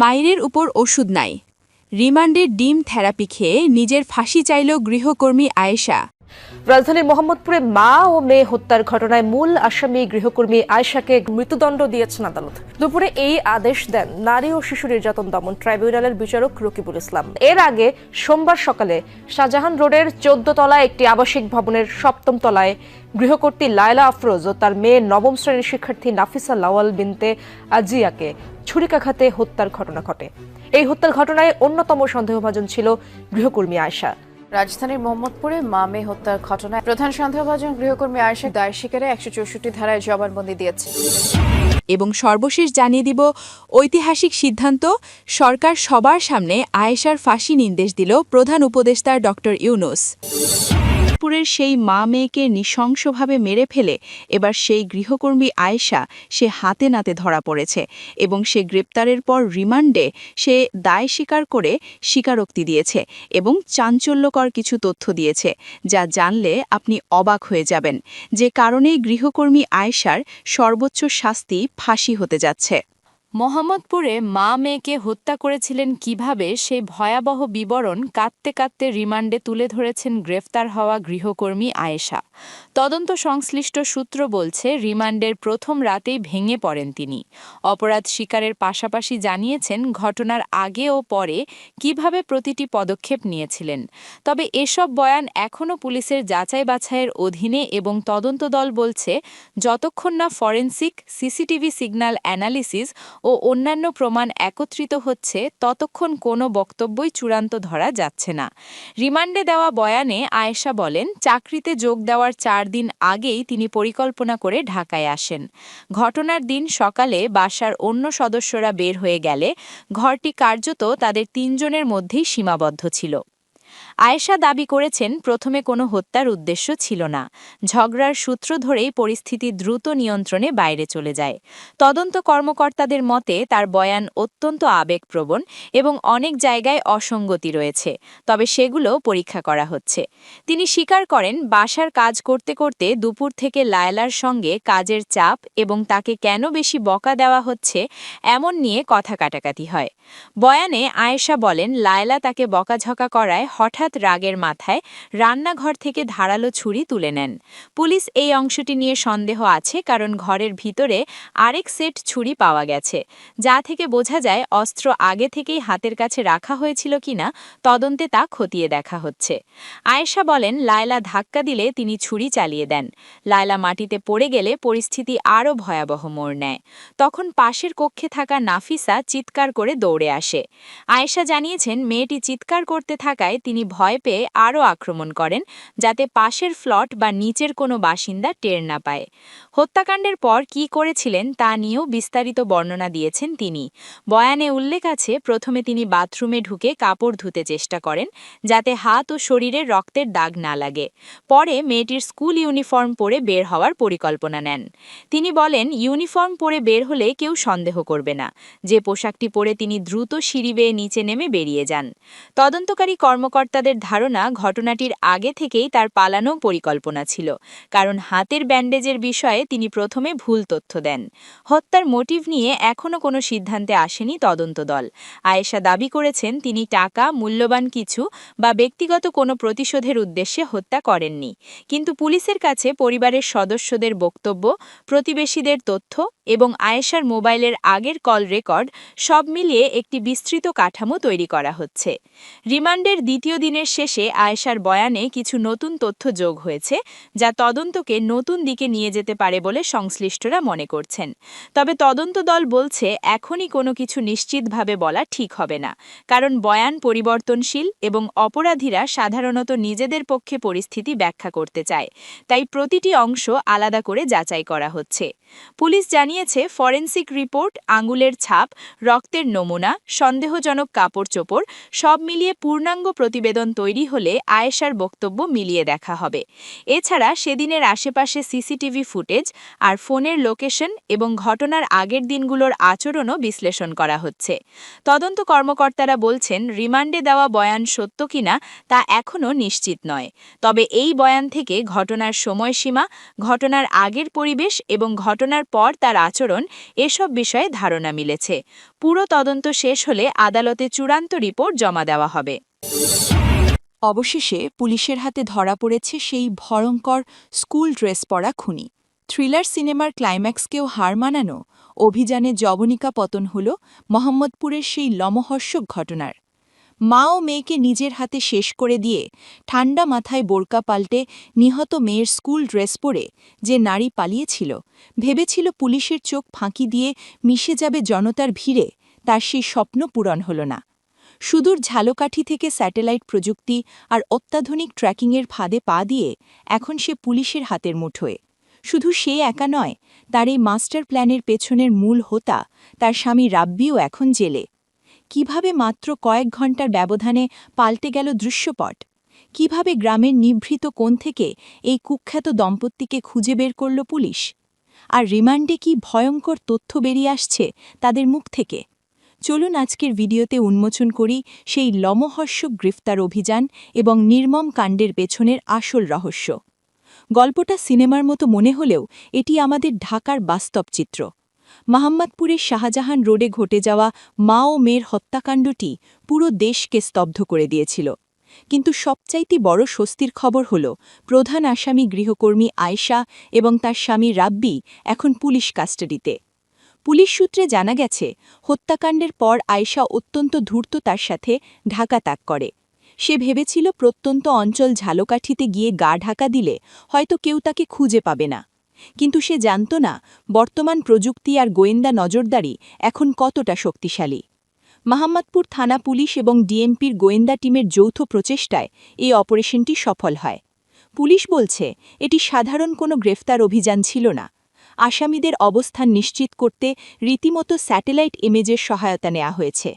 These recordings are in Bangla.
মায়ের উপর ওষুধ নাই। রিমান্ডের ডিম থেরাপি খেয়ে নিজের ফাঁসি চাইল গৃহকর্মী আয়েশা। রাজধানীর মোহাম্মদপুরে মা ও মেয়ে হত্যার ঘটনায় মূল আসামি গৃহকর্মী আয়শাকে মৃত্যুদণ্ড দিয়েছেন আদালত। দুপুরে এই আদেশ দেন নারী ও শিশু নির্যাতন দমন ট্রাইব্যুনালের বিচারক রকিবুল ইসলাম। এর আগে সোমবার সকালে শাহজাহান রোডের চোদ্দ তলায় একটি আবাসিক ভবনের সপ্তম তলায় গৃহকর্ত্রী লায়লা আফরোজ ও তার মেয়ে নবম শ্রেণির শিক্ষার্থী নাফিসা লাওয়াল বিনতে আজিয়াকে ছুরিকাঘাতে হত্যার ঘটনা ঘটে। এই হত্যার ঘটনায় অন্যতম সন্দেহভাজন ছিল গৃহকর্মী আয়শা। রাজধানীর মোহাম্মদপুরে মামে হত্যার ঘটনায় প্রধান সন্দেহভাজন গৃহকর্মী আয়েশা দায় শিকারে একশো চৌষট্টি ধারায় জবানবন্দি দিয়েছে। এবং সর্বশেষ জানিয়ে দিব, ঐতিহাসিক সিদ্ধান্ত, সরকার সবার সামনে আয়েশার ফাঁসি নির্দেশ দিল প্রধান উপদেষ্টা ডক্টর ইউনুস। পুরের সেই মা মেয়েকে নৃশংসভাবে মেরে ফেলে এবার সেই গৃহকর্মী আয়েশা সে হাতে নাতে ধরা পড়েছে এবং সে গ্রেপ্তারের পর রিমান্ডে সে দায় স্বীকার করে স্বীকারোক্তি দিয়েছে এবং চাঞ্চল্যকর কিছু তথ্য দিয়েছে, যা জানলে আপনি অবাক হয়ে যাবেন। যে কারণে গৃহকর্মী আয়েশার সর্বোচ্চ শাস্তি ফাঁসি হতে যাচ্ছে। মোহাম্মদপুরে মা মেয়েকে হত্যা করেছিলেন কীভাবে সেই ভয়াবহ বিবরণ কাঁদতে কাঁদতে রিমান্ডে তুলে ধরেছেন গ্রেফতার হওয়া গৃহকর্মী আয়েশা। তদন্ত সংশ্লিষ্ট সূত্র বলছে, রিমান্ডের প্রথম রাতেই ভেঙে পড়েন তিনি। অপরাধ স্বীকারের পাশাপাশি জানিয়েছেন, ঘটনার আগে ও পরে কীভাবে প্রতিটি পদক্ষেপ নিয়েছিলেন। তবে এসব বয়ান এখনও পুলিশের যাচাই বাছাইয়ের অধীনে এবং তদন্ত দল বলছে, যতক্ষণ না ফরেন্সিক, সিসিটিভি সিগন্যাল অ্যানালিসিস ও অন্যান্য প্রমাণ একত্রিত হচ্ছে, ততক্ষণ কোনো বক্তব্যই চূড়ান্ত ধরা যাচ্ছে না। রিমান্ডে দেওয়া বয়ানে আয়েশা বলেন, চাকরিতে যোগ দেওয়ার চার দিন আগেই তিনি পরিকল্পনা করে ঢাকায় আসেন। ঘটনার দিন সকালে বাসার অন্য সদস্যরা বের হয়ে গেলে, ঘরটি কার্যত তাদের তিনজনের মধ্যেই সীমাবদ্ধ ছিল। আয়েশা দাবি করেছেন, প্রথমে কোনো হত্যার উদ্দেশ্য ছিল না। ঝগড়ার সূত্র ধরেই পরিস্থিতি দ্রুত নিয়ন্ত্রণে বাইরে চলে যায়। তদন্ত কর্মকর্তাদের মতে, তার বয়ান অত্যন্ত আবেগপ্রবণ এবং অনেক জায়গায় অসঙ্গতি রয়েছে, তবে সেগুলো পরীক্ষা করা হচ্ছে। তিনি স্বীকার করেন, বাসার কাজ করতে করতে দুপুর থেকে লায়লার সঙ্গে কাজের চাপ এবং তাকে কেন বেশি বকা দেওয়া হচ্ছে, এমন নিয়ে কথা কাটাকাটি হয়। বয়ানে আয়েশা বলেন, লায়লা তাকে বকাঝকা করায় হঠাৎ রাগের মাথায় রান্নাঘর থেকে ধারালো ছুরি তুলে নেন। পুলিশ এই অংশটি নিয়ে সন্দেহ আছে কারণ ঘরের ভিতরে আরেক সেট ছুরি পাওয়া গেছে। যা থেকে বোঝা যায় অস্ত্র আগে থেকেই হাতের কাছে রাখা হয়েছিল কিনা, তদন্তে তা খতিয়ে দেখা হচ্ছে। আয়েশা বলেন, লায়লা ধাক্কা দিলে তিনি ছুরি চালিয়ে দেন। লায়লা মাটিতে পড়ে গেলে পরিস্থিতি আরও ভয়াবহ মোড় নেয়। তখন পাশের কক্ষে থাকা নাফিসা চিৎকার করে দৌড়ে আসে। আয়েশা জানিয়েছেন, মেয়েটি চিৎকার করতে থাকায় তিনি ভয় পেয়ে আরও আক্রমণ করেন, যাতে পাশের ফ্লট বা নিচের কোনো বাসিন্দা টের না পায়। হত্যাকাণ্ডের পর কি করেছিলেন তা নিয়েও বিস্তারিত বর্ণনা দিয়েছেন তিনি। বয়ানে উল্লেখ আছে, প্রথমে তিনি বাথরুমে ঢুকে কাপড় ধুতে চেষ্টা করেন, যাতে হাত ও শরীরে রক্তের দাগ না লাগে। পরে মেয়েটির স্কুল ইউনিফর্ম পরে বের হওয়ার পরিকল্পনা নেন। তিনি বলেন, ইউনিফর্ম পরে বের হলে কেউ সন্দেহ করবে না। যে পোশাকটি পরে তিনি দ্রুত সিঁড়ি বেয়ে নিচে নেমে বেরিয়ে যান। তদন্তকারী কর্মকর্তাদের ধারণা ঘটনাটির আগে থেকেই তার পালানো পরিকল্পনা ছিল, কারণ হাতের ব্যান্ডেজের বিষয়ে তিনি প্রথমে ভুল তথ্য দেন। হত্যার মোটিভ নিয়ে এখনও কোনো সিদ্ধান্তে আসেনি তদন্ত দল। আয়েশা দাবি করেছেন, তিনি টাকা, মূল্যবান কিছু বা ব্যক্তিগত কোনো প্রতিশোধের উদ্দেশ্যে হত্যা করেননি। কিন্তু পুলিশের কাছে পরিবারের সদস্যদের বক্তব্য, প্রতিবেশীদের তথ্য এবং আয়েশার মোবাইলের আগের কল রেকর্ড সব মিলিয়ে একটি বিস্তৃত কাঠামো তৈরি করা হচ্ছে। রিমান্ডের দ্বিতীয় দিনের শেষে আয়েশার বয়ানে কিছু নতুন তথ্য যোগ হয়েছে, যা তদন্তকে নতুন দিকে নিয়ে যেতে পারে বলে সংশ্লিষ্টরা মনে করছেন। তবে তদন্ত দল বলছে, এখনই কোনো কিছু নিশ্চিতভাবে বলা ঠিক হবে না, কারণ বয়ান পরিবর্তনশীল এবং অপরাধীরা সাধারণত নিজেদের পক্ষে পরিস্থিতি ব্যাখ্যা করতে চায়, তাই প্রতিটি অংশ আলাদা করে যাচাই করা হচ্ছে। পুলিশ জানিয়েছে ফরেন্সিক রিপোর্ট, আঙুলের ছাপ, রক্তের নমুনা, সন্দেহজনক কাপড় চোপড়, সব মিলিয়ে পূর্ণাঙ্গ প্রতিবেদন তৈরি হলে আয়েশার বক্তব্য মিলিয়ে দেখা হবে। এছাড়া সেদিনের আশেপাশে সিসিটিভি ফুটেজ আর ফোনের লোকেশন এবং ঘটনার আগের দিনগুলোর আচরণও বিশ্লেষণ করা হচ্ছে। তদন্ত কর্মকর্তারা বলছেন, রিমান্ডে দেওয়া বয়ান সত্য কিনা তা এখনও নিশ্চিত নয়। তবে এই বয়ান থেকে ঘটনার সময়সীমা, ঘটনার আগের পরিবেশ এবং ঘটনার পর তার আচরণ এসব বিষয়ে ধারণা মিলেছে। পুরো তদন্ত শেষ হলে আদালতে চূড়ান্ত রিপোর্ট জমা দেওয়া হবে। অবশেষে পুলিশের হাতে ধরা পড়েছে সেই ভয়ঙ্কর স্কুল ড্রেস পরা খুনি। থ্রিলার সিনেমার ক্লাইম্যাক্সকেও হার মানানো, অভিযানে জবনিকা পতন হল মোহাম্মদপুরের সেই লমহর্ষক ঘটনার। মা ও মেয়েকে নিজের হাতে শেষ করে দিয়ে ঠান্ডা মাথায় বোরকা পাল্টে নিহত মেয়ের স্কুল ড্রেস পরে যে নারী পালিয়েছিল, ভেবেছিল পুলিশের চোখ ফাঁকি দিয়ে মিশে যাবে জনতার ভিড়ে, তার সেই স্বপ্ন পূরণ হল না। সুদূর ঝালকাঠি থেকে স্যাটেলাইট প্রযুক্তি আর অত্যাধুনিক ট্র্যাকিংয়ের ফাঁদে পা দিয়ে এখন সে পুলিশের হাতের মুঠোয় শুধু সে একা নয়, তার এই মাস্টার প্ল্যানের পেছনের মূল হোতা, তার স্বামী রাব্বিও এখন জেলে। কীভাবে মাত্র কয়েক ঘণ্টার ব্যবধানে পাল্টে গেল দৃশ্যপট? কীভাবে গ্রামের নিভৃত কোণ থেকে এই কুখ্যাত দম্পতিকে খুঁজে বের করল পুলিশ? আর রিমান্ডে কি ভয়ঙ্কর তথ্য বেরিয়ে আসছে তাদের মুখ থেকে? চলুন আজকের ভিডিওতে উন্মোচন করি সেই লমহর্ষক গ্রেফতার অভিযান এবং নির্মম কাণ্ডের পেছনের আসল রহস্য। গল্পটা সিনেমার মতো মনে হলেও এটি আমাদের ঢাকার বাস্তব চিত্র। মোহাম্মদপুরের শাহজাহান রোডে ঘটে যাওয়া মা ও মেয়ের হত্যাকাণ্ডটি পুরো দেশকে স্তব্ধ করে দিয়েছিল। কিন্তু সবচাইতে বড় স্বস্তির খবর হল, প্রধান আসামি গৃহকর্মী আয়েশা এবং তার স্বামী রাব্বি এখন পুলিশ কাস্টাডিতে। পুলিশ সূত্রে জানা গেছে, হত্যাকাণ্ডের পর আয়েশা অত্যন্ত ধূর্ততার সাথে ঢাকা ত্যাগ করে। সে ভেবেছিল প্রত্যন্ত অঞ্চল ঝালকাঠিতে গিয়ে গা ঢাকা দিলে হয়তো কেউ তাকে খুঁজে পাবে না। কিন্তু সে জানত না বর্তমান প্রযুক্তি আর গোয়েন্দা নজরদারি এখন কতটা শক্তিশালী। মাহমদপুর থানা পুলিশ এবং ডিএমপির গোয়েন্দা টিমের যৌথ প্রচেষ্টায় এই অপারেশনটি সফল হয়। পুলিশ বলছে, এটি সাধারণ কোনো গ্রেফতার অভিযান ছিল না। আসামিদের অবস্থান নিশ্চিত করতে রীতিমতো স্যাটেলাইট ইমেজের সহায়তা নেওয়া হয়েছে।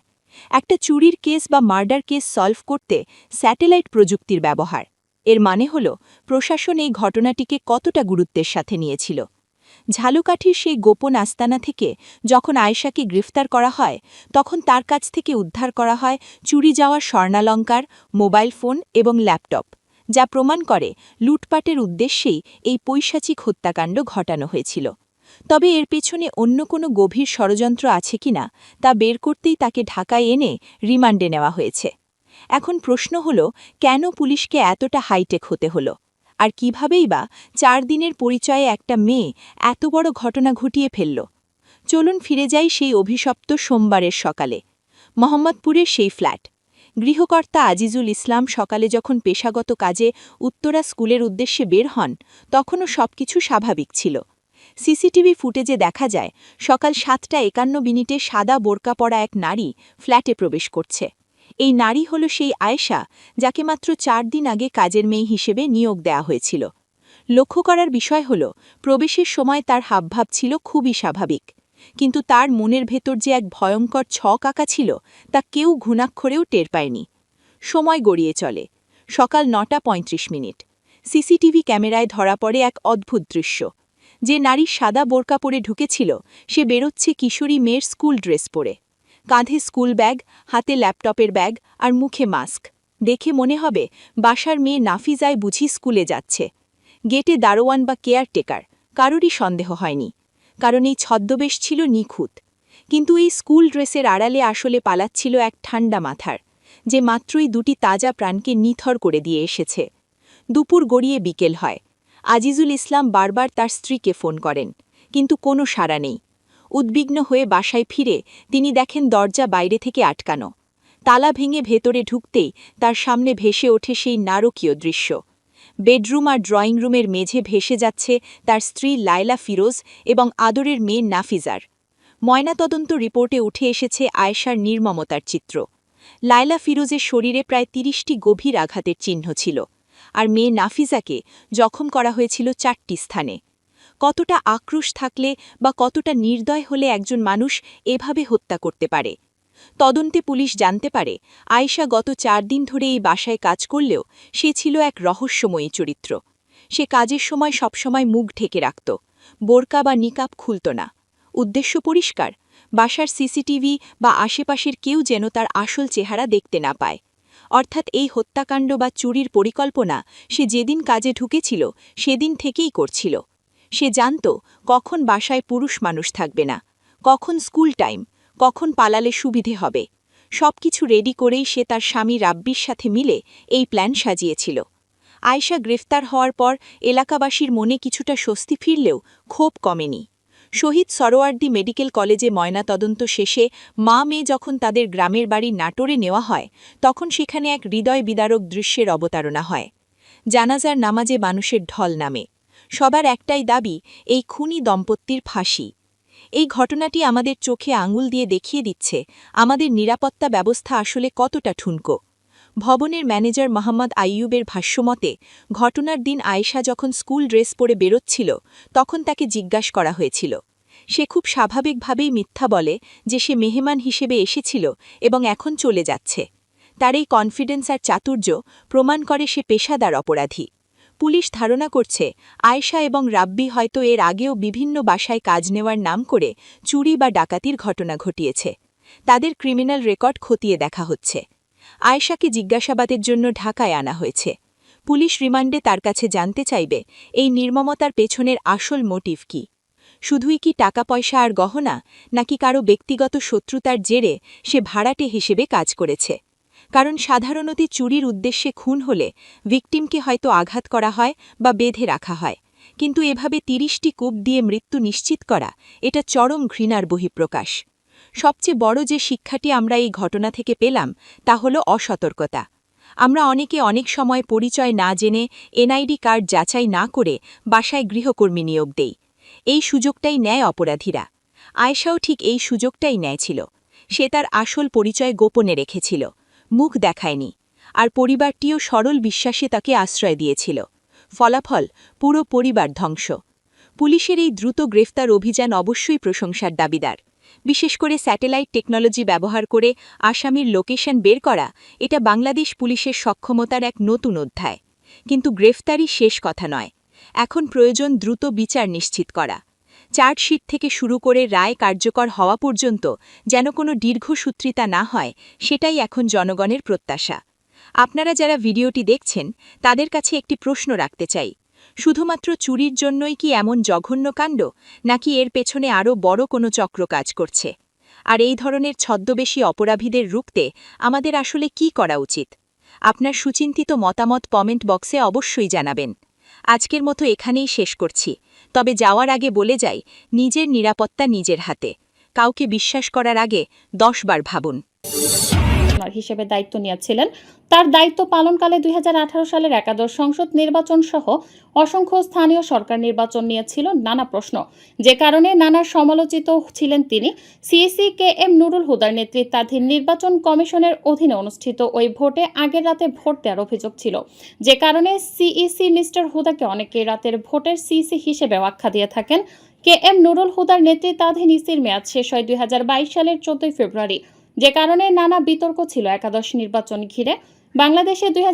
একটা চুরির কেস বা মার্ডার কেস সলভ করতে স্যাটেলাইট প্রযুক্তির ব্যবহার। এর মানে হল, প্রশাসন এই ঘটনাটিকে কতটা গুরুত্বের সাথে নিয়েছিল। ঝালুকাঠির সেই গোপন আস্তানা থেকে যখন আয়েশাকে গ্রেফতার করা হয়, তখন তার কাছ থেকে উদ্ধার করা হয় চুরি যাওয়া স্বর্ণালঙ্কার, মোবাইল ফোন এবং ল্যাপটপ, যা প্রমাণ করে লুটপাটের উদ্দেশ্যেই এই পৈশাচিক হত্যাকাণ্ড ঘটানো হয়েছিল। তবে এর পেছনে অন্য কোনো গভীর ষড়যন্ত্র আছে কিনা, তা বের করতেই তাকে ঢাকায় এনে রিমান্ডে নেওয়া হয়েছে। এখন প্রশ্ন হল, কেন পুলিশকে এতটা হাইটেক হতে হলো? আর কিভাবেই বা চার দিনের পরিচয়ে একটা মেয়ে এত বড় ঘটনা ঘটিয়ে ফেলল? চলুন ফিরে যাই সেই অভিশপ্ত সোমবারের সকালে। মোহাম্মদপুরের সেই ফ্ল্যাট। গৃহকর্তা আজিজুল ইসলাম সকালে যখন পেশাগত কাজে উত্তরা স্কুলের উদ্দেশ্যে বের হন, তখনও সবকিছু স্বাভাবিক ছিল। সিসিটিভি ফুটেজে দেখা যায়, সকাল সাতটা একান্ন মিনিটে সাদা বোরকা পরা এক নারী ফ্ল্যাটে প্রবেশ করছে। এই নারী হল সেই আয়েশা, যাকে মাত্র চার দিন আগে কাজের মেয়ে হিসেবে নিয়োগ দেয়া হয়েছিল। লক্ষ্য করার বিষয় হল, প্রবেশের সময় তার হাবভাব ছিল খুবই স্বাভাবিক। কিন্তু তার মনের ভেতর যে এক ভয়ঙ্কর ছক আঁকা ছিল, তা কেউ ঘুণাক্ষরেও টের পায়নি। সময় গড়িয়ে চলে। সকাল নটা ৩৫ মিনিট। সিসিটিভি ক্যামেরায় ধরা পড়ে এক অদ্ভুত দৃশ্য। যে নারী সাদা বোরকা পরে ঢুকেছিল, সে বেরোচ্ছে কিশোরী মেয়ের স্কুল ড্রেস পরে। কাঁধে স্কুল ব্যাগ, হাতে ল্যাপটপের ব্যাগ আর মুখে মাস্ক। দেখে মনে হবে বাসার মেয়ে নাফিজায় বুঝি স্কুলে যাচ্ছে। গেটে দারোয়ান বা কেয়ারটেকার, কারোরই সন্দেহ হয়নি। কারণ এই ছদ্মবেশ ছিল নিখুঁত। কিন্তু এই স্কুল ড্রেসের আড়ালে আসলে পালাচ্ছিল এক ঠান্ডা মাথার, যে মাত্রই দুটি তাজা প্রাণকে নিথর করে দিয়ে এসেছে। দুপুর গড়িয়ে বিকেল হয়। আজিজুল ইসলাম বারবার তার স্ত্রীকে ফোন করেন, কিন্তু কোনো সাড়া নেই। উদ্বিগ্ন হয়ে বাসায় ফিরে তিনি দেখেন দরজা বাইরে থেকে আটকানো। তালা ভেঙে ভেতরে ঢুকতেই তার সামনে ভেসে ওঠে সেই নারকীয় দৃশ্য। বেডরুম আর ড্রয়িং রুমের মেঝে ভেসে যাচ্ছে তার স্ত্রী লায়লা ফিরোজ এবং আদরের মেয়ে নাফিজার। ময়নাতদন্ত রিপোর্টে উঠে এসেছে আয়েশার নির্মমতার চিত্র। লায়লা ফিরোজের শরীরে প্রায় তিরিশটি গভীর আঘাতের চিহ্ন ছিল। আর মেয়ে নাফিজাকে জখম করা হয়েছিল চারটি স্থানে। কতটা আক্রোশ থাকলে বা কতটা নির্দয় হলে একজন মানুষ এভাবে হত্যা করতে পারে? তদন্তে পুলিশ জানতে পারে, আয়েশা গত চার দিন ধরে এই বাসায় কাজ করলেও সে ছিল এক রহস্যময়ী চরিত্র। সে কাজের সময় সবসময় মুখ ঢেকে রাখত, বোরকা বা নিকাপ খুলত না। উদ্দেশ্য পরিষ্কার, বাসার সিসিটিভি বা আশেপাশের কেউ যেন তার আসল চেহারা দেখতে না পায়। অর্থাৎ এই হত্যাকাণ্ড বা চুরির পরিকল্পনা সে যেদিন কাজে ঢুকেছিল, সেদিন থেকেই করছিল। সে জানত কখন বাসায় পুরুষ মানুষ থাকবে না, কখন স্কুল টাইম, কখন পালালে সুবিধে হবে। সবকিছু রেডি করেই সে তার স্বামী রাব্বির সাথে মিলে এই প্ল্যান সাজিয়েছিল। আয়শা গ্রেফতার হওয়ার পর এলাকাবাসীর মনে কিছুটা স্বস্তি ফিরলেও ক্ষোভ কমেনি। শহীদ সরোয়ার্দি মেডিকেল কলেজে ময়নাতদন্ত শেষে মা মেয়ে যখন তাদের গ্রামের বাড়ি নাটোরে নেওয়া হয়, তখন সেখানে এক হৃদয় বিদারক দৃশ্যের অবতারণা হয়। জানাজার নামাজে মানুষের ঢল নামে। সবার একটাই দাবি, এই খুনি দম্পতির ফাঁসি। এই ঘটনাটি আমাদের চোখে আঙুল দিয়ে দেখিয়ে দিচ্ছে, আমাদের নিরাপত্তা ব্যবস্থা আসলে কতটা ঠুনকো। ভবনের ম্যানেজার মোহাম্মদ আইয়ুবের ভাষ্যমতে, ঘটনার দিন আয়েশা যখন স্কুল ড্রেস পরে বেরোচ্ছিল, তখন তাকে জিজ্ঞাস করা হয়েছিল। সে খুব স্বাভাবিকভাবেই মিথ্যা বলে যে সে মেহমান হিসেবে এসেছিল এবং এখন চলে যাচ্ছে। তার এই কনফিডেন্স আর চাতুর্য প্রমাণ করে সে পেশাদার অপরাধী। পুলিশ ধারণা করছে, আয়েশা এবং রাব্বি হয়তো এর আগেও বিভিন্ন বাসায় কাজ নেওয়ার নাম করে চুরি বা ডাকাতির ঘটনা ঘটিয়েছে। তাদের ক্রিমিনাল রেকর্ড খতিয়ে দেখা হচ্ছে। আয়েশাকে জিজ্ঞাসাবাদের জন্য ঢাকায় আনা হয়েছে। পুলিশ রিমান্ডে তার কাছে জানতে চাইবে, এই নির্মমতার পেছনের আসল মোটিভ কি? শুধুই কি টাকা, পয়সা আর গহনা, নাকি কারও ব্যক্তিগত শত্রুতার জেরে সে ভাড়াটে হিসেবে কাজ করেছে? কারণ সাধারণত চুরির উদ্দেশ্যে খুন হলে ভিকটিমকে হয়তো আঘাত করা হয় বা বেঁধে রাখা হয়। কিন্তু এভাবে তিরিশটি কূপ দিয়ে মৃত্যু নিশ্চিত করা, এটা চরম ঘৃণার বহিঃপ্রকাশ। সবচেয়ে বড় যে শিক্ষাটি আমরা এই ঘটনা থেকে পেলাম, তা হল অসতর্কতা। আমরা অনেকে অনেক সময় পরিচয় না জেনে এনআইডি কার্ড যাচাই না করে বাসায় গৃহকর্মী নিয়োগ দেই। এই সুযোগটাই নেয় অপরাধীরা। আয়েশাও ঠিক এই সুযোগটাই নেয় ছিল। সে তার আসল পরিচয় গোপনে রেখেছিল। মুখ দেখায়নি, আর পরিবারটিও সরল বিশ্বাসে তাকে আশ্রয় দিয়েছিল। ফলাফল, পুরো পরিবার ধ্বংস। পুলিশের এই দ্রুত গ্রেফতার অভিযান অবশ্যই প্রশংসার দাবিদার। বিশেষ করে স্যাটেলাইট টেকনোলজি ব্যবহার করে আসামির লোকেশন বের করা, এটা বাংলাদেশ পুলিশের সক্ষমতার এক নতুন অধ্যায়। কিন্তু গ্রেফতারই শেষ কথা নয়। এখন প্রয়োজন দ্রুত বিচার নিশ্চিত করা। চার্জশিট থেকে শুরু করে রায় কার্যকর হওয়া পর্যন্ত যেন কোনো দীর্ঘসূত্রিতা না হয়, সেটাই এখন জনগণের প্রত্যাশা। আপনারা যারা ভিডিওটি দেখছেন, তাদের কাছে একটি প্রশ্ন রাখতে চাই। শুধুমাত্র চুরির জন্যই কি এমন জঘন্য কাণ্ড, নাকি এর পেছনে আরও বড় কোনো চক্র কাজ করছে? আর এই ধরনের ছদ্মবেশী অপরাধীদের রুখতে আমাদের আসলে কি করা উচিত? আপনার সুচিন্তিত মতামত কমেন্ট বক্সে অবশ্যই জানাবেন। আজকের মতো এখানেই শেষ করছি। তবে যাওয়ার আগে বলে যাই, নিজের নিরাপত্তা নিজের হাতে। কাউকে বিশ্বাস করার আগে দশবার ভাবুন। কমিশনার হিসেবে দায়িত্ব নিয়েছিলেন। তার দায়িত্ব পালনকালে দুই সালের একাদশ সংসদ নির্বাচন সহ অসংখ্য স্থানীয় সরকার নির্বাচন নিয়েছিল নানা প্রশ্ন। যে কারণে নানা সমালোচিত ছিলেন তিনি। সিএসি কে এম নুরুল হুদার নেতৃত্বাধীন নির্বাচন কমিশনের অধীনে অনুষ্ঠিত ওই ভোটে আগের রাতে ভোট দেওয়ার অভিযোগ ছিল। যে কারণে সিইসি মিস্টার হুদাকে অনেকে রাতের ভোটের সিইসি হিসেবে আখ্যা দিয়ে থাকেন। কে এম নুরুল হুদার নেতৃত্বাধীন ইসির মেয়াদ শেষ হয় দুই হাজার বাইশ সালের চোদ্দই ফেব্রুয়ারি। যে কারণে নানা বিতর্ক ছিল একাদশ নির্বাচন ঘিরে। বাংলাদেশে দুই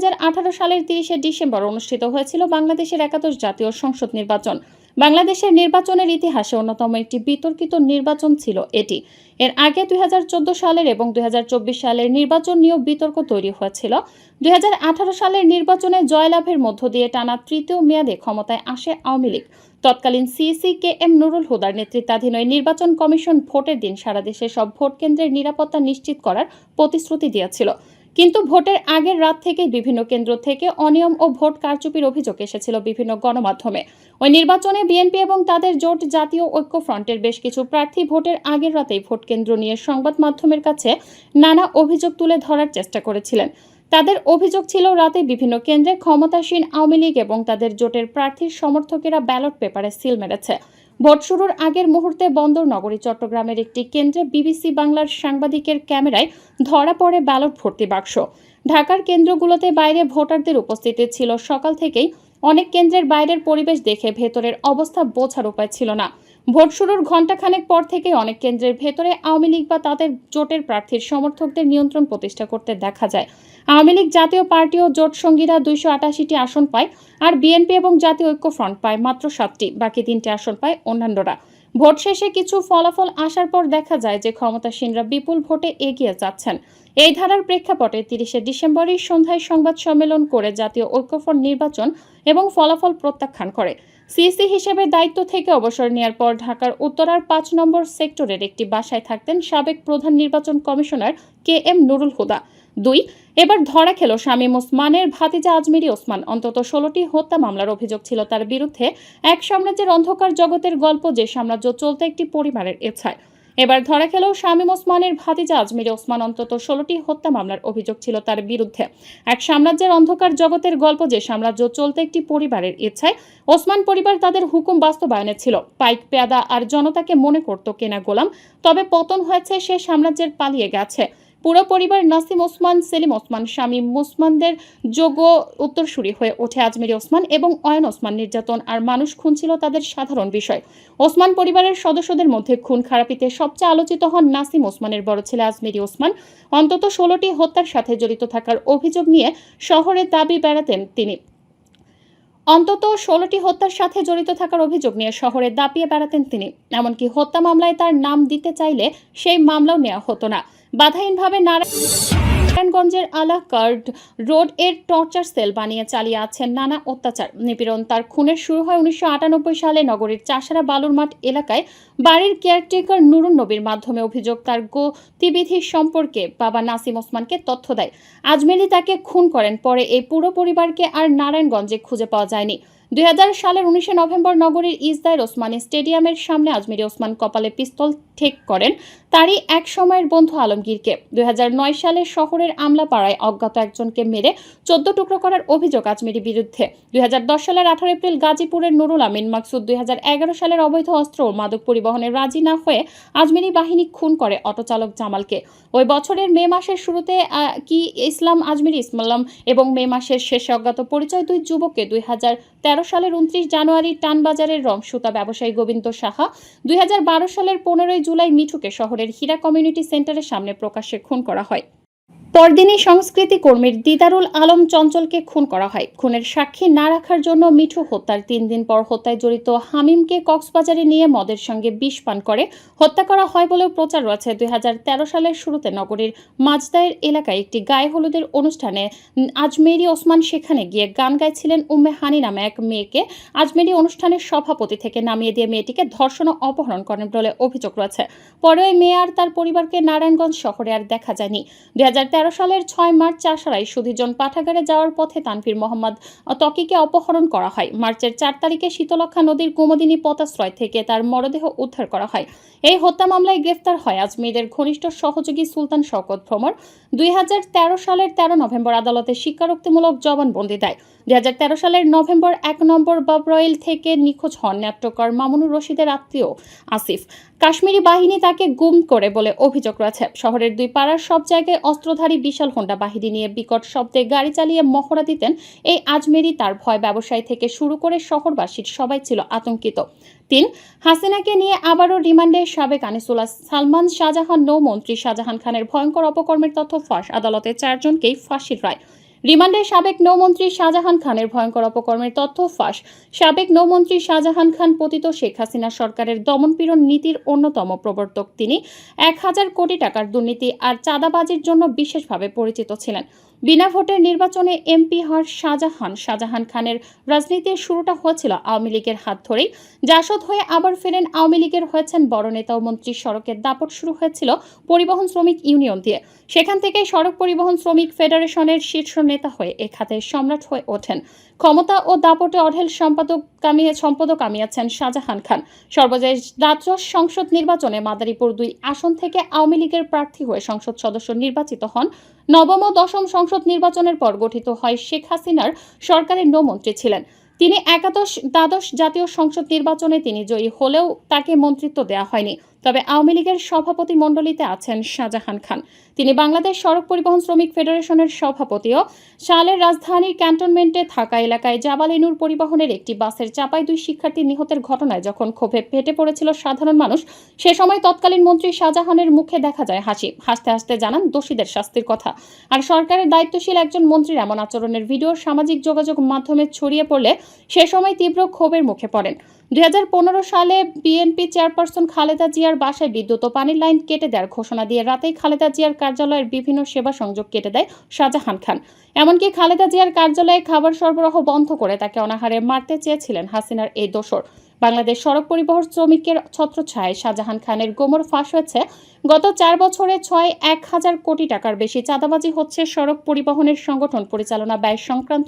সালের তিরিশে ডিসেম্বর অনুষ্ঠিত হয়েছিল বাংলাদেশের একাদশ জাতীয় সংসদ নির্বাচন। বাংলাদেশের নির্বাচনের ইতিহাসে অন্যতম একটি বিতর্কিত নির্বাচন ছিল এটি। এর আগে দুই হাজার চোদ্দ সালের এবং দুই হাজার চব্বিশ সালের নির্বাচন নিয়েও বিতর্ক তৈরি হয়েছিল। দুই হাজার আঠারো সালের নির্বাচনে জয়লাভের মধ্য দিয়ে টানা তৃতীয় মেয়াদে ক্ষমতায় আসে আওয়ামী লীগ। তৎকালীন সিইসি কে এম নুরুল হুদার নেতৃত্বাধীন ওই নির্বাচন কমিশন ভোটের দিন সারা দেশে সব ভোট কেন্দ্রের নিরাপত্তা নিশ্চিত করার প্রতিশ্রুতি দিয়েছিল। কিন্তু ভোটের আগের রাত থেকেই বিভিন্ন কেন্দ্র থেকে অনিয়ম ও ভোট কারচুপির অভিযোগ এসেছিল বিভিন্ন গণমাধ্যমে। ওই নির্বাচনে বিএনপি এবং তাদের জোট জাতীয় ঐক্য ফ্রন্টের বেশ কিছু প্রার্থী ভোটের আগের রাতেই ভোট কেন্দ্র নিয়ে সংবাদ মাধ্যমের কাছে নানা অভিযোগ তুলে ধরার চেষ্টা করেছিলেন। তাদের অভিযোগ ছিল রাতে বিভিন্ন কেন্দ্রে ক্ষমতাসীন আওয়ামী লীগ এবং তাদের জোটের প্রার্থীর সমর্থকেরা ব্যালট পেপারে সিল মেরেছে। ভোট শুরুর আগের মুহূর্তে বন্দর নগরী চট্টগ্রামের একটি কেন্দ্রে বিবিসি বাংলার সাংবাদিকের ক্যামেরায় ধরা পড়ে ব্যালট ভর্তি বাক্স। ঢাকার কেন্দ্রগুলোতে বাইরে ভোটারদের উপস্থিতি ছিল সকাল থেকেই। অনেক কেন্দ্রের বাইরের পরিবেশ দেখে ভেতরের অবস্থা বোঝার উপায় ছিল না। ভোট শুরুর ঘণ্টাখানেক পর থেকে অনেক কেন্দ্রের ভেতরে আওয়ামী লীগ বা তাদের জোটের প্রার্থীর সমর্থকদের নিয়ন্ত্রণ প্রতিষ্ঠা করতে দেখা যায়। আওয়ামী লীগ জাতীয় পার্টি ও জোট সঙ্গীরা দুইশো আটাশিটি আসন পায় আর বিএনপি এবং জাতীয় ঐক্য ফ্রন্ট পায় মাত্র সাতটি, বাকি তিনটি আসন পায় অন্যান্যরা। ভোট শেষে কিছু ফলাফল আসার পর দেখা যায় যে ক্ষমতাসীনরা বিপুল ভোটে এগিয়ে যাচ্ছেন। এই ধারার প্রেক্ষাপটে তিরিশে ডিসেম্বরের সন্ধ্যায় সংবাদ সম্মেলন করে জাতীয় ঐক্যফ্রন্ট নির্বাচন এবং ফলাফল প্রত্যাখ্যান করে। সিএসি হিসেবে দায়িত্ব থেকে অবসর নেওয়ার পর ঢাকার উত্তরার পাঁচ নম্বর সেক্টরের একটি বাসায় থাকতেন সাবেক প্রধান নির্বাচন commissioner K M Nurul Huda. দুই, এবার ধরা খেল শামীম ওসমানের ভাতিজা আজমিরি ওসমান। অন্তত ষোলোটি হত্যা মামলার অভিযোগ ছিল তার বিরুদ্ধে। এক সাম্রাজ্যের অন্ধকার জগতের গল্প যে সাম্রাজ্য চলতে একটি পরিবারের ইচ্ছায়। এবার ধরা খেলেও শামীম ওসমানের ভাতিজা আজমির ওসমান অন্তত ষোলোটি হত্যা মামলার অভিযোগ ছিল তার বিরুদ্ধে। এক সাম্রাজ্যের অন্ধকার জগতের গল্প যে সাম্রাজ্য চলতে একটি পরিবারের ইচ্ছায়, ওসমান পরিবার তাদের হুকুম বাস্তবায়নে ছিল। পাইক, পেয়াদা আর জনতাকে মনে করত কেনা গোলাম, তবে পতন হয়েছে সে সাম্রাজ্যের পালিয়ে গেছে। পুরো পরিবার নাসিম ওসমান, সেলিম ওসমান স্বামী ওসমানদের যোগ্য উত্তরসূরি হয়ে ওঠে আজমির ওসমান এবং অয়ন ওসমান নির্যাতন। আর মানুষ খুন ছিল তাদের সাধারণ বিষয়। ওসমান পরিবারের সদস্যদের মধ্যে খুন খারাপিতে সবচেয়ে আলোচিত হন নাসিম ওসমানের বড় ছেলে আজমিরি ওসমান। অন্তত ষোলোটি হত্যার সাথে জড়িত থাকার অভিযোগ নিয়ে শহরে দাবি বেড়াতেন তিনি। অন্তত ষোলোটি হত্যার সাথে জড়িত থাকার অভিযোগ নিয়ে শহরে দাপিয়ে বেড়াতেন তিনি। এমনকি হত্যা মামলায় তার নাম দিতে চাইলে সেই মামলাও নেওয়া হতো না। বাধাহীনভাবে নারায়ণগঞ্জের আলাকার্ড রোডের টর্চার সেল বানিয়ে চালিয়ে আছেন নানা অত্যাচার। নিপীড়ন তার খুনের শুরু হয় উনিশশো আটানব্বই সালে নগরীর চাষারা বালুর মাঠ এলাকায়। বাড়ির কেয়ারটেকার নুরুন নবীর মাধ্যমে অভিযোগ তার গতিবিধি সম্পর্কে বাবা নাসিম ওসমানকে তথ্য দেয়। আজমেরি তাকে খুন করেন, পরে এই পুরো পরিবারকে আর নারায়ণগঞ্জে খুঁজে পাওয়া যায়নি। দুই হাজার সালের উনিশে নভেম্বর নগরীর ইসদায়ের ওসমানী স্টেডিয়ামের সামনে আজমিরি ওসমান কপালে পিস্তল ঠেক করেন তারই এক সময়ের বন্ধু আলমগীরকে। দুই সালে শহরের আমলাপাড়ায় অজ্ঞাত একজনকে মেরে চোদ্দ টুকরো করার অভিযোগ আজমিরি বিরুদ্ধে। দুই সালের আঠারো এপ্রিল গাজীপুরের নুরুল আমিন মাকসুদ দুই হাজার এগারো সালের অবৈধ অস্ত্র ও মাদক পরিবহনে রাজি না হয়ে আজমিরি বাহিনী খুন করে অটোচালক জামালকে। ওই বছরের মে মাসের শুরুতে কি ইসলাম আজমিরি ইসলাম এবং মে মাসের শেষে অজ্ঞাত পরিচয় দুই যুবককে দুই সালের উনত্রিশ জানুয়ারি টানবাজারের রংসুতা ব্যবসায়ী গোবিন্দ সাহা দুই হাজার বারো সালের পনেরোই জুলাই মিঠুকে শহরের হীরা কমিউনিটি সেন্টারের সামনে প্রকাশ্যে খুন করা হয়। পরদিনই সংস্কৃতি কর্মীর দিদারুল আলম চঞ্চলকে খুন করা হয়। খুনের সাক্ষী না রাখার জন্য মিঠু হত্যার তিন দিন পর হত্যায় জড়িত হামিমকে কক্সবাজারে নিয়ে মদের সঙ্গে বিষ পান করে। হত্যা করা হয় বলেও প্রচার রয়েছে। দু হাজার তেরো সালের শুরুতে নগরীর মাজদায়ের এলাকায় একটি গায়ে হলুদের অনুষ্ঠানে আজমেরি ওসমান সেখানে গিয়ে গান গাইছিলেন উম্মে হানি নামে এক মেয়েকে। আজমেরি অনুষ্ঠানের সভাপতি থেকে নামিয়ে দিয়ে মেয়েটিকে ধর্ষণ অপহরণ করেন বলে অভিযোগ রয়েছে। পরে ওই মেয়ে আর তার পরিবারকে নারায়ণগঞ্জ শহরে আর দেখা যায়নি। দুই সালের ছয় মার্চ চাষারায় সুধীজন পাঠাগারে যাওয়ার পথে তানভীর মোহাম্মদ তকিকে অপহরণ করা হয়। মার্চের চার তারিখে শীতলক্ষা নদীর কুমদিনী পতাশ্রয় থেকে তার মরদেহ উদ্ধার করা হয়। এই হত্যা মামলায় গ্রেফতার হয় আজমিরের ঘনিষ্ঠ সহযোগী সুলতান শওকত ভ্রমর। দুই হাজার তেরো সালের তেরো নভেম্বর আদালতে স্বীকারোক্তিমূলক জবানবন্দি দেয়। দুই হাজার তেরো সালের নভেম্বর এক নম্বর বাবরয়েল থেকে নিখোঁজ হন নাট্যকার মামুনুর রশিদের আত্মীয় আসিফ। কাশ্মীরি বাহিনী তাকে গুম করে বলে অভিযোগ রয়েছে। শহরের দুই পাড়ার সব জায়গায় অস্ত্রধারী বিশাল হোন্ডা বাহিনী নিয়ে বিকট শব্দে গাড়ি চালিয়ে মহড়া দিতেন এই আজমেরি। তার ভয় ব্যবসায়ী থেকে শুরু করে শহরবাসীর সবাই ছিল আতঙ্কিত। তিন, হাসিনাকে নিয়ে আবারও রিমান্ডে সাবেক আনিসুল্লাহ সালমান শাহজাহান নৌমন্ত্রী শাহজাহান খানের ভয়ঙ্কর অপকর্মের তথ্য ফাঁস। আদালতে চারজনকেই ফাঁসির রায়। রিমান্ডে সাবেক নৌমন্ত্রী শাহজাহান খানের ভয়ঙ্কর অপকর্মের তথ্য ফাঁস। সাবেক নৌমন্ত্রী শাহজাহান খান পতিত শেখ হাসিনা সরকারের দমনপীড়ন নীতির অন্যতম প্রবর্তক। তিনি এক হাজার কোটি টাকার দুর্নীতি আর চাঁদাবাজির জন্য বিশেষভাবে পরিচিত ছিলেন। বিনা ভোটের নির্বাচনে এমপি হওয়ার শাহজাহান। শাহজাহান খানের রাজনীতির শুরুটা হয়েছিল আওয়ামী লীগের হাত ধরেই। জাসদ হয়ে আবার ফেরেন আওয়ামী লীগের হয়েছেন বড় নেতা ও মন্ত্রী। সড়কের দাপট শুরু হয়েছিল পরিবহন শ্রমিক ইউনিয়ন দিয়ে। সেখান থেকেই সড়ক পরিবহন শ্রমিক ফেডারেশনের শীর্ষ নেতা হয়ে এ খাতের সম্রাট হয়ে ওঠেন। ক্ষমতা ও দাপটে অঢেল সম্পাদক কামিয়ে সম্পাদক কামিয়েছেন শাহজাহান খান। সর্বশেষ দ্বাদশ সংসদ নির্বাচনে মাদারীপুর দুই আসন থেকে আওয়ামী লীগের প্রার্থী হয়ে সংসদ সদস্য নির্বাচিত হন। নবম ও দশম সংসদ নির্বাচনের পর গঠিত হয় শেখ হাসিনার সরকারের নৌমন্ত্রী ছিলেন। তিনি একাদশ দ্বাদশ জাতীয় সংসদ নির্বাচনে তিনি জয়ী হলেও তাকে মন্ত্রিত্ব দেওয়া হয়নি। তবে আওয়ামী লীগের সভাপতি মণ্ডলীতে আছেন শাহজাহান খান। তিনি বাংলাদেশ সড়ক পরিবহন শ্রমিক ফেডারেশনের সভাপতিও। সালের রাজধানীর ক্যান্টনমেন্টে থাকা এলাকায় জাবালিনুর পরিবহনের একটি বাসের চাপায় দুই শিক্ষার্থী নিহতের ঘটনায় যখন ক্ষোভে ফেটে পড়েছিল সাধারণ মানুষ, সে সময় তৎকালীন মন্ত্রী শাহজাহানের মুখে দেখা যায় হাসি। হাসতে হাসতে জানান দোষীদের শাস্তির কথা। আর সরকারের দায়িত্বশীল একজন মন্ত্রীর এমন আচরণের ভিডিও সামাজিক যোগাযোগ মাধ্যমে ছড়িয়ে পড়লে সে সময় তীব্র ক্ষোভের মুখে পড়েন। দুই সালে বিএনপি চেয়ারপারসন খালেদা জিয়ার বাসায় বিদ্যুৎ ও পানির লাইন কেটে দেওয়ার ঘোষণা দিয়ে রাতেই খালেদা জিয়ার কার্যালয়ের বিভিন্ন সেবা সংযোগ কেটে দেয় শাহজাহান খান। এমনকি খালেদা জিয়ার কার্যালয়ে খাবার সরবরাহ বন্ধ করে তাকে অনাহারে মারতে চেয়েছিলেন হাসিনার এই দোসর বাংলাদেশ সড়ক পরিবহন শ্রমিকের ছত্রছায়ায় শাহজাহান খানের গোমর ফাঁস হয়েছে। গত চার বছরে ছয় এক হাজার কোটি টাকার বেশি চাঁদাবাজি হচ্ছে সড়ক পরিবহনের সংগঠন পরিচালনা ব্যয় সংক্রান্ত